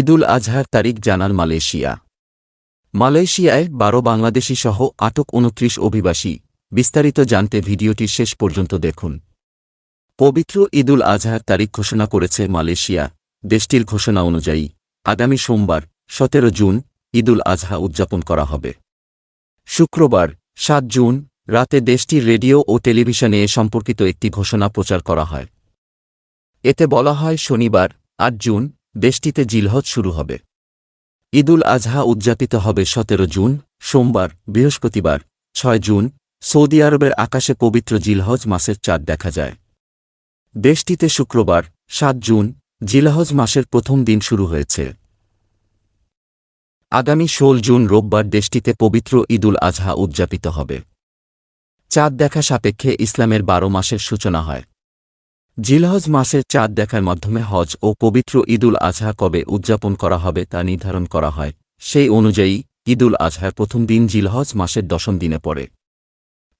ঈদুল আজহার তারিখ জানাল মালয়েশিয়া। মালয়েশিয়ায় বারো বাংলাদেশি সহ আটক উনত্রিশ অভিবাসী। বিস্তারিত জানতে ভিডিওটি শেষ পর্যন্ত দেখুন। পবিত্র ঈদুল আজহার তারিখ ঘোষণা করেছে মালয়েশিয়া। দেশটির ঘোষণা অনুযায়ী, আগামী সোমবার, সতেরো জুন, ঈদুল আজহা উদযাপন করা হবে। শুক্রবার, সাত জুন, রাতে দেশটির রেডিও ও টেলিভিশনে এ সম্পর্কিত একটি ঘোষণা প্রচার করা হয়। এতে বলা হয় শনিবার, আট জুন দেশটিতে জিলহজ শুরু হবে। ঈদুল আজহা উদযাপিত হবে সতেরো জুন, সোমবার, বৃহস্পতিবার, ছয় জুন, সৌদি আরবের আকাশে পবিত্র জিলহজ মাসের চাঁদ দেখা যায়। দেশটিতে শুক্রবার, সাত জুন, জিলহজ মাসের প্রথম দিন শুরু হয়েছে। আগামী ষোল জুন রোববার দেশটিতে পবিত্র ঈদুল আজহা উদযাপিত হবে। চাঁদ দেখা সাপেক্ষে ইসলামের বারো মাসের সূচনা হয়। জিলহজ মাসের চাঁদ দেখার মাধ্যমে হজ ও পবিত্র ঈদুল আজহা কবে উদযাপন করা হবে তা নির্ধারণ করা হয়। সেই অনুযায়ী, ঈদুল আজহার প্রথম দিন জিলহজ মাসের দশম দিনে পড়ে।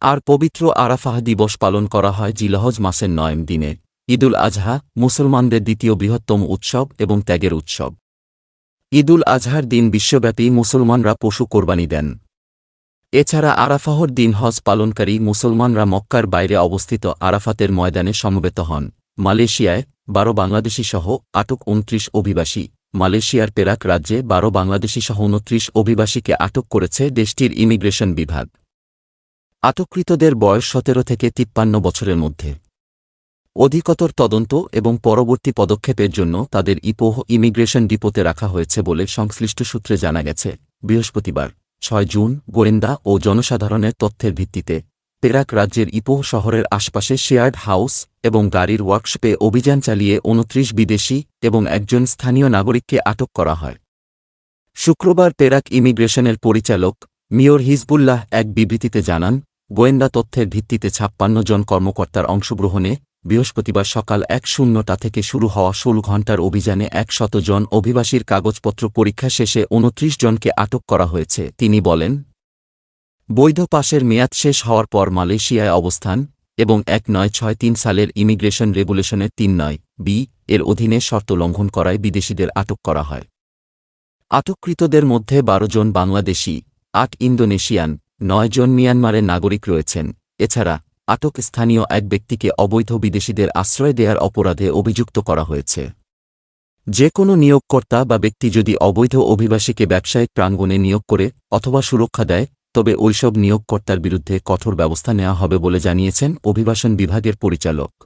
আর পবিত্র আরাফাহ দিবস পালন করা হয় জিলহজ মাসের নয়ম দিনে। ঈদুল আজহা মুসলমানদের দ্বিতীয় বৃহত্তম উৎসব এবং ত্যাগের উৎসব। ঈদুল আজহার দিন বিশ্বব্যাপী মুসলমানরা পশু কোরবানি দেন। এছাড়া আরাফাহর দিন হজ পালনকারী মুসলমানরা মক্কার বাইরে অবস্থিত আরাফাতের ময়দানে সমবেত হন। মালয়েশিয়ায় বারো বাংলাদেশি সহ আটক উনত্রিশ অভিবাসী। মালয়েশিয়ার পেরাক রাজ্যে বারো বাংলাদেশি সহ উনত্রিশ অভিবাসীকে আটক করেছে দেশটির ইমিগ্রেশন বিভাগ। আটককৃতদের বয়স সতেরো থেকে তিপ্পান্ন বছরের মধ্যে। অধিকতর তদন্ত এবং পরবর্তী পদক্ষেপের জন্য তাদের ইপোহ ইমিগ্রেশন ডিপোতে রাখা হয়েছে বলে সংশ্লিষ্ট সূত্রে জানা গেছে। বৃহস্পতিবার ছয় জুন, গোয়েন্দা ও জনসাধারণের তথ্যের ভিত্তিতে পেরাক রাজ্যের ইপোহ শহরের আশপাশে শেয়ার্ড হাউস এবং গাড়ির ওয়ার্কশপে অভিযান চালিয়ে উনত্রিশ বিদেশি এবং একজন স্থানীয় নাগরিককে আটক করা হয়। শুক্রবার পেরাক ইমিগ্রেশনের পরিচালক মিয়র হিজবুল্লাহ এক বিবৃতিতে জানান, গোয়েন্দা তথ্যের ভিত্তিতে ছাপ্পান্ন জন কর্মকর্তার অংশগ্রহণে বৃহস্পতিবার সকাল এক শূন্যটা থেকে শুরু হওয়া ষোলো ঘণ্টার অভিযানে একশত জন অভিবাসীর কাগজপত্র পরীক্ষা শেষে উনত্রিশ জনকে আটক করা হয়েছে। তিনি বলেন, বৈধ পাশের মেয়াদ শেষ হওয়ার পর মালয়েশিয়ায় অবস্থান এবং এক নয় ছয় তিন সালের ইমিগ্রেশন রেগুলেশনের তিন নয় বি এর অধীনে শর্ত লঙ্ঘন করায় বিদেশিদের আটক করা হয়। আটককৃতদের মধ্যে বারো জন বাংলাদেশি, আট ইন্দোনেশিয়ান, নয় জন মিয়ানমারের নাগরিক রয়েছেন। এছাড়া আটক স্থানীয় এক ব্যক্তিকে অবৈধ বিদেশিদের আশ্রয় দেওয়ার অপরাধে অভিযুক্ত করা হয়েছে। যে কোনো নিয়োগকর্তা বা ব্যক্তি যদি অবৈধ অভিবাসীকে ব্যবসায়িক প্রাঙ্গণে নিয়োগ করে অথবা সুরক্ষা দেয়, তবে ওইসব নিয়োগকর্তার বিরুদ্ধে কঠোর ব্যবস্থা নেওয়া হবে বলে জানিয়েছেন অভিবাসন বিভাগের পরিচালক।